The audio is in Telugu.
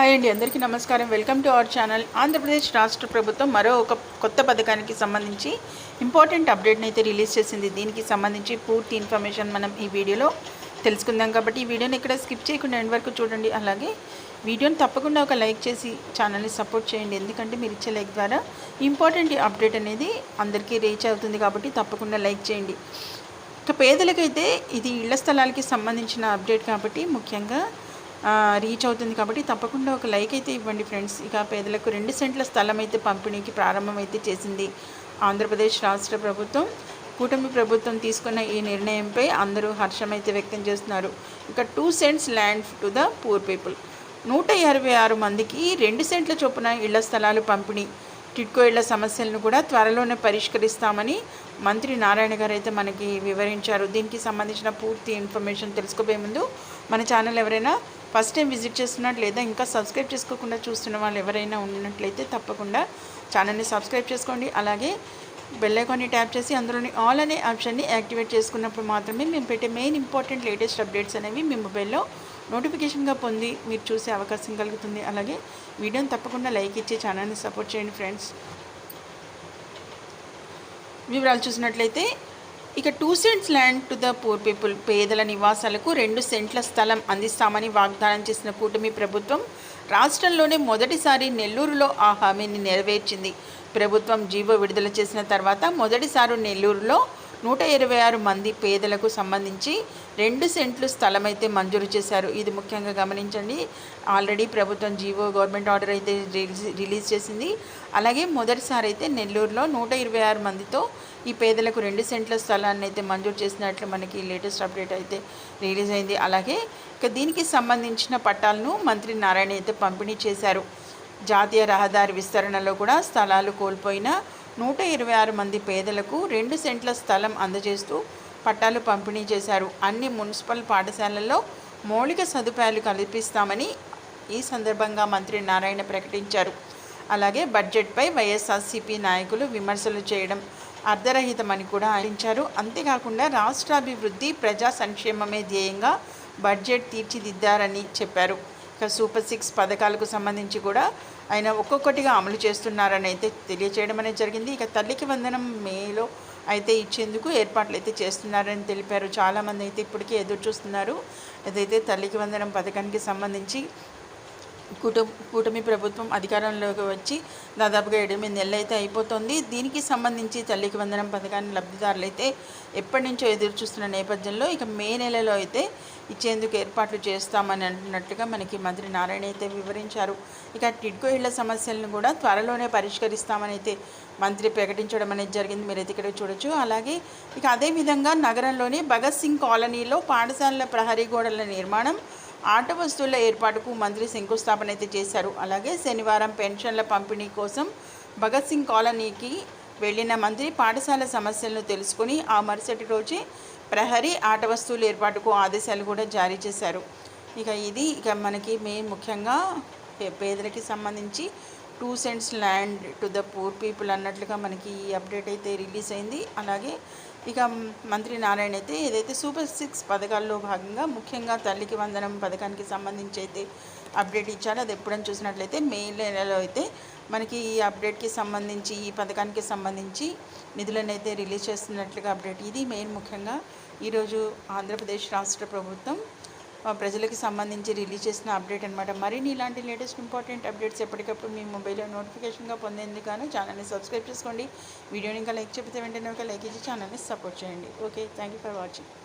హాయ్ అండి అందరికీ నమస్కారం. Welcome to our channel. Andhra Pradesh రాష్ట్ర ప్రభుత్వం మరో ఒక కొత్త పథకానికి సంబంధించి ఇంపార్టెంట్ అప్డేట్ని అయితే రిలీజ్ చేసింది. దీనికి సంబంధించి పూర్తి ఇన్ఫర్మేషన్ మనం ఈ వీడియోలో తెలుసుకుందాం కాబట్టి ఈ వీడియోని ఇక్కడ స్కిప్ చేయకుండా ఎండ్ వరకు చూడండి. అలాగే వీడియోని తప్పకుండా ఒక లైక్ చేసి ఛానల్ని సపోర్ట్ చేయండి. ఎందుకంటే మీరు ఇచ్చే లైక్ ద్వారా ఇంపార్టెంట్ అప్డేట్ అనేది అందరికీ రీచ్ అవుతుంది కాబట్టి తప్పకుండా లైక్ చేయండి. ఇక పేదలకైతే ఇది ఇళ్ళ స్థలాలకి సంబంధించిన అప్డేట్ కాబట్టి ముఖ్యంగా రీచ్ అవుతుంది కాబట్టి తప్పకుండా ఒక లైక్ అయితే ఇవ్వండి ఫ్రెండ్స్ ఇక పేదలకు రెండు సెంట్ల స్థలం అయితే పంపిణీకి ప్రారంభమైతే చేసింది ఆంధ్రప్రదేశ్ రాష్ట్ర ప్రభుత్వం. కూటమి ప్రభుత్వం తీసుకున్న ఈ నిర్ణయంపై అందరూ హర్షం అయితే వ్యక్తం చేస్తున్నారు. ఇక two cents land to the poor people నూట ఇరవై ఆరు మందికి రెండు సెంట్ల చొప్పున ఇళ్ళ స్థలాలు పంపిణీ. టిట్కో ఇళ్ళ సమస్యలను కూడా త్వరలోనే పరిష్కరిస్తామని మంత్రి నారాయణ గారు అయితే మనకి వివరించారు. దీనికి సంబంధించిన పూర్తి ఇన్ఫర్మేషన్ తెలుసుకోబోయే ముందు మన ఛానల్ ఎవరైనా ఫస్ట్ టైం విజిట్ చేస్తున్నట్టు లేదా ఇంకా సబ్స్క్రైబ్ చేసుకోకుండా చూస్తున్న వాళ్ళు ఎవరైనా ఉన్నట్లయితే తప్పకుండా ఛానల్ని సబ్స్క్రైబ్ చేసుకోండి. అలాగే బెల్లైకాన్ని ట్యాప్ చేసి అందులోని ఆల్ అనే ఆప్షన్ని యాక్టివేట్ చేసుకున్నప్పుడు మాత్రమే మేము పెట్టే మెయిన్ ఇంపార్టెంట్ లేటెస్ట్ అప్డేట్స్ అనేవి మీ మొబైల్లో నోటిఫికేషన్గా పొంది మీరు చూసే అవకాశం కలుగుతుంది. అలాగే వీడియోని తప్పకుండా లైక్ ఇచ్చి ఛానల్ని సపోర్ట్ చేయండి ఫ్రెండ్స్. వివరాలు చూసినట్లయితే ఇక two cents land to the poor people పేదల నివాసాలకు రెండు సెంట్ల స్థలం అందిస్తామని వాగ్దానం చేసిన కూటమి ప్రభుత్వం రాష్ట్రంలోనే మొదటిసారి నెల్లూరులో ఆ హామీని నెరవేర్చింది. ప్రభుత్వం జీవో విడుదల చేసిన తర్వాత మొదటిసారి నెల్లూరులో నూట ఇరవై ఆరు మంది పేదలకు సంబంధించి రెండు సెంట్లు స్థలం అయితే మంజూరు చేశారు. ఇది ముఖ్యంగా గమనించండి. ఆల్రెడీ ప్రభుత్వం జీవో గవర్నమెంట్ ఆర్డర్ అయితే రిలీజ్ రిలీజ్ చేసింది. అలాగే మొదటిసారి అయితే నెల్లూరులో నూట ఇరవై ఆరు మందితో ఈ పేదలకు రెండు సెంట్ల స్థలాన్ని అయితే మంజూరు చేసినట్లు మనకి లేటెస్ట్ అప్డేట్ అయితే రిలీజ్ అయింది. అలాగే ఇక దీనికి సంబంధించిన పట్టాలను మంత్రి నారాయణ అయితే పంపిణీ చేశారు. జాతీయ రహదారి విస్తరణలో కూడా స్థలాలు కోల్పోయిన నూట ఇరవై ఆరు మంది పేదలకు రెండు సెంట్ల స్థలం అందజేస్తూ పట్టాలు పంపిణీ చేశారు. అన్ని మున్సిపల్ పాఠశాలల్లో మౌలిక సదుపాయాలు కల్పిస్తామని ఈ సందర్భంగా మంత్రి నారాయణ ప్రకటించారు. అలాగే బడ్జెట్పై వైఎస్ఆర్సీపీ నాయకులు విమర్శలు చేయడం అర్ధరహితమని కూడా ఆయించారు అంతేకాకుండా రాష్ట్రాభివృద్ధి ప్రజా సంక్షేమమే ధ్యేయంగా బడ్జెట్ తీర్చిదిద్దారని చెప్పారు. ఇక సూపర్ సిక్స్ పథకాలకు సంబంధించి కూడా ఆయన ఒక్కొక్కటిగా అమలు చేస్తున్నారని అయితే తెలియచేయడం అనేది జరిగింది. ఇక తల్లికి వందనం మేలో అయితే ఇచ్చేందుకు ఏర్పాట్లు అయితే చేస్తున్నారని తెలిపారు. చాలామంది అయితే ఇప్పటికీ ఎదురు చూస్తున్నారు ఏదైతే తల్లికి వందనం పథకానికి సంబంధించి కూటమి కూటమి ప్రభుత్వం అధికారంలోకి వచ్చి దాదాపుగా ఎనిమిది నెలలు అయితే అయిపోతుంది. దీనికి సంబంధించి తల్లికి వందనం పథకాన్ని లబ్ధిదారులు అయితే ఎప్పటి నుంచో ఎదురు చూస్తున్న నేపథ్యంలో ఇక మే నెలలో అయితే ఇచ్చేందుకు ఏర్పాట్లు చేస్తామని అంటున్నట్లుగా మనకి మంత్రి నారాయణ అయితే వివరించారు. ఇక టిడ్కో ఇళ్ళ సమస్యలను కూడా త్వరలోనే పరిష్కరిస్తామని అయితే మంత్రి ప్రకటించడం అనేది జరిగింది. మీరైతే ఇక్కడ చూడొచ్చు. అలాగే ఇక అదేవిధంగా నగరంలోని భగత్ సింగ్ కాలనీలో పాఠశాలల ప్రహరీ గోడల నిర్మాణం ఆట వస్తువుల ఏర్పాటుకు మంత్రి శంకుస్థాపన అయితే చేశారు. అలాగే శనివారం పెన్షన్ల పంపిణీ కోసం భగత్ సింగ్ కాలనీకి వెళ్ళిన మంత్రి పాఠశాల సమస్యలను తెలుసుకుని ఆ మరుసటి రోజే ప్రహరీ ఆట వస్తువుల ఏర్పాటుకు ఆదేశాలు కూడా జారీ చేశారు. ఇక ఇది ఇక మనకి మెయిన్ ముఖ్యంగా పే- పేదలకి సంబంధించి two cents land to the poor people అన్నట్లుగా మనకి ఈ అప్డేట్ అయితే రిలీజ్ అయింది. అలాగే ఇక మంత్రి నారాయణ అయితే ఏదైతే సూపర్ సిక్స్ పథకాల్లో భాగంగా ముఖ్యంగా తల్లికి వందనం పథకానికి సంబంధించి అయితే అప్డేట్ ఇచ్చారు. అది ఎప్పుడని చూసినట్లయితే మే నెలలో అయితే మనకి ఈ అప్డేట్కి సంబంధించి ఈ పథకానికి సంబంధించి నిధులను అయితే రిలీజ్ చేస్తున్నట్లుగా అప్డేట్. ఇది మెయిన్ ముఖ్యంగా ఈరోజు ఆంధ్రప్రదేశ్ రాష్ట్ర ప్రభుత్వం ప్రజలకు సంబంధించి రిలీజ్ చేసిన అప్డేట్ అనమాట మరిన్ని ఇలాంటి లేటెస్ట్ ఇంపార్టెంట్ అప్డేట్స్ ఎప్పటికప్పుడు మీ మొబైల్లో నోటిఫికేషన్గా పొందేందుకు ఛానల్ని సబ్స్క్రైబ్ చేసుకోండి. వీడియోని ఇంకా లైక్ చెప్తే వెంటనే ఒక లైక్ ఇచ్చి ఛానల్ని సపోర్ట్ చేయండి. Okay thank you for watching